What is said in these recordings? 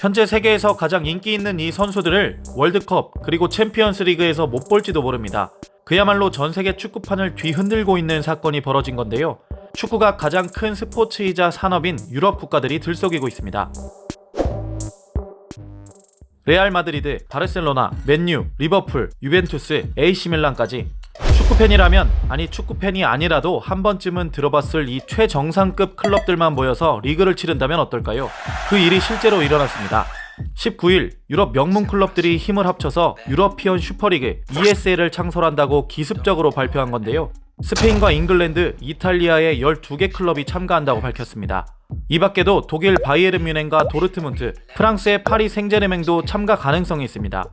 현재 세계에서 가장 인기 있는 이 선수들을 월드컵 그리고 챔피언스 리그에서 못 볼지도 모릅니다. 그야말로 전 세계 축구판을 뒤흔들고 있는 사건이 벌어진 건데요. 축구가 가장 큰 스포츠이자 산업인 유럽 국가들이 들썩이고 있습니다. 레알 마드리드, 바르셀로나, 맨유, 리버풀, 유벤투스, AC밀란까지 축구팬이라면 아니 축구팬이 아니라도 한 번쯤은 들어봤을 이 최정상급 클럽들만 모여서 리그를 치른다면 어떨까요? 그 일이 실제로 일어났습니다. 19일 유럽 명문 클럽들이 힘을 합쳐서 유러피언 슈퍼리그 ESL을 창설한다고 기습적으로 발표한 건데요. 스페인과 잉글랜드, 이탈리아의 12개 클럽이 참가한다고 밝혔습니다. 이 밖에도 독일 바이에른 뮌헨과 도르트문트, 프랑스의 파리 생제르맹도 참가 가능성이 있습니다.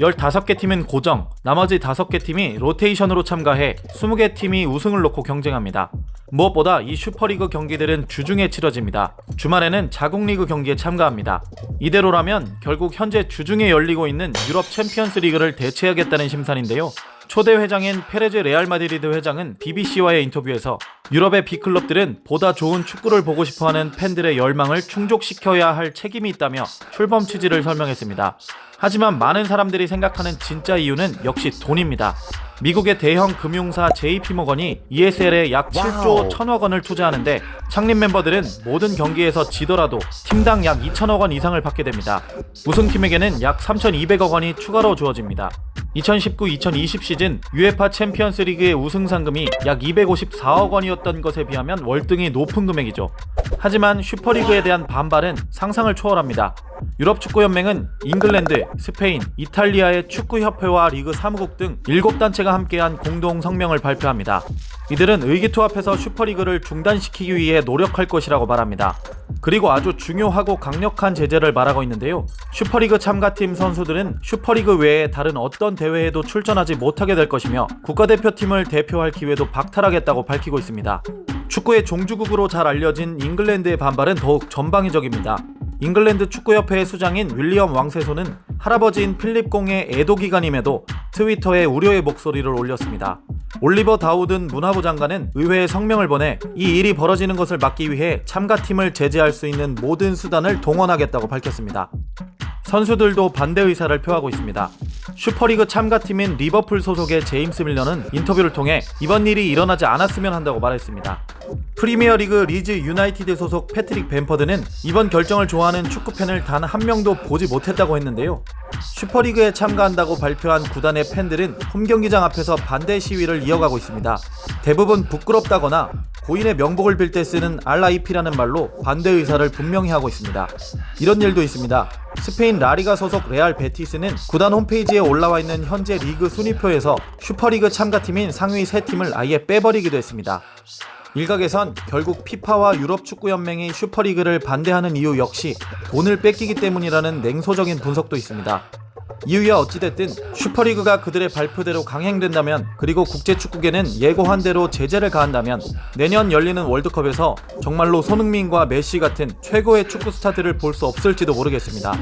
15개 팀은 고정, 나머지 5개 팀이 로테이션으로 참가해 20개 팀이 우승을 놓고 경쟁합니다. 무엇보다 이 슈퍼리그 경기들은 주중에 치러집니다. 주말에는 자국리그 경기에 참가합니다. 이대로라면 결국 현재 주중에 열리고 있는 유럽 챔피언스 리그를 대체하겠다는 심산인데요. 초대 회장인 페레즈 레알 마드리드 회장은 BBC와의 인터뷰에서 유럽의 B클럽들은 보다 좋은 축구를 보고 싶어하는 팬들의 열망을 충족시켜야 할 책임이 있다며 출범 취지를 설명했습니다. 하지만 많은 사람들이 생각하는 진짜 이유는 역시 돈입니다. 미국의 대형 금융사 JP모건이 ESL에 약 7조 1천억 원을 투자하는데 창립 멤버들은 모든 경기에서 지더라도 팀당 약 2천억 원 이상을 받게 됩니다. 우승팀에게는 약 3,200억 원이 추가로 주어집니다. 2019-2020 시즌 UEFA 챔피언스 리그의 우승 상금이 약 254억 원이었던 것에 비하면 월등히 높은 금액이죠. 하지만 슈퍼리그에 대한 반발은 상상을 초월합니다. 유럽 축구 연맹은 잉글랜드, 스페인, 이탈리아의 축구 협회와 리그 사무국 등 7단체가 함께한 공동 성명을 발표합니다. 이들은 의기투합해서 슈퍼리그를 중단시키기 위해 노력할 것이라고 말합니다. 그리고 아주 중요하고 강력한 제재를 말하고 있는데요. 슈퍼리그 참가팀 선수들은 슈퍼리그 외에 다른 어떤 대회에도 출전하지 못하게 될 것이며 국가대표팀을 대표할 기회도 박탈하겠다고 밝히고 있습니다. 축구의 종주국으로 잘 알려진 잉글랜드의 반발은 더욱 전방위적입니다. 잉글랜드 축구협회의 수장인 윌리엄 왕세손은 할아버지인 필립 공의 애도 기간임에도 트위터에 우려의 목소리를 올렸습니다. 올리버 다우든 문화부 장관은 의회에 성명을 보내 이 일이 벌어지는 것을 막기 위해 참가팀을 제재할 수 있는 모든 수단을 동원하겠다고 밝혔습니다. 선수들도 반대 의사를 표하고 있습니다. 슈퍼리그 참가팀인 리버풀 소속의 제임스 밀러는 인터뷰를 통해 이번 일이 일어나지 않았으면 한다고 말했습니다. 프리미어리그 리즈 유나이티드 소속 패트릭 벤퍼드는 이번 결정을 좋아하는 축구팬을 단 한 명도 보지 못했다고 했는데요. 슈퍼리그에 참가한다고 발표한 구단의 팬들은 홈경기장 앞에서 반대 시위를 이어가고 있습니다. 대부분 부끄럽다거나 고인의 명복을 빌 때 쓰는 RIP라는 말로 반대 의사를 분명히 하고 있습니다. 이런 일도 있습니다. 스페인 라리가 소속 레알 베티스는 구단 홈페이지에 올라와 있는 현재 리그 순위표에서 슈퍼리그 참가팀인 상위 3팀을 아예 빼버리기도 했습니다. 일각에선 결국 피파와 유럽 축구 연맹이 슈퍼리그를 반대하는 이유 역시 돈을 뺏기기 때문이라는 냉소적인 분석도 있습니다. 이유야 어찌됐든 슈퍼리그가 그들의 발표대로 강행된다면 그리고 국제축구계는 예고한 대로 제재를 가한다면 내년 열리는 월드컵에서 정말로 손흥민과 메시 같은 최고의 축구 스타들을 볼 수 없을지도 모르겠습니다.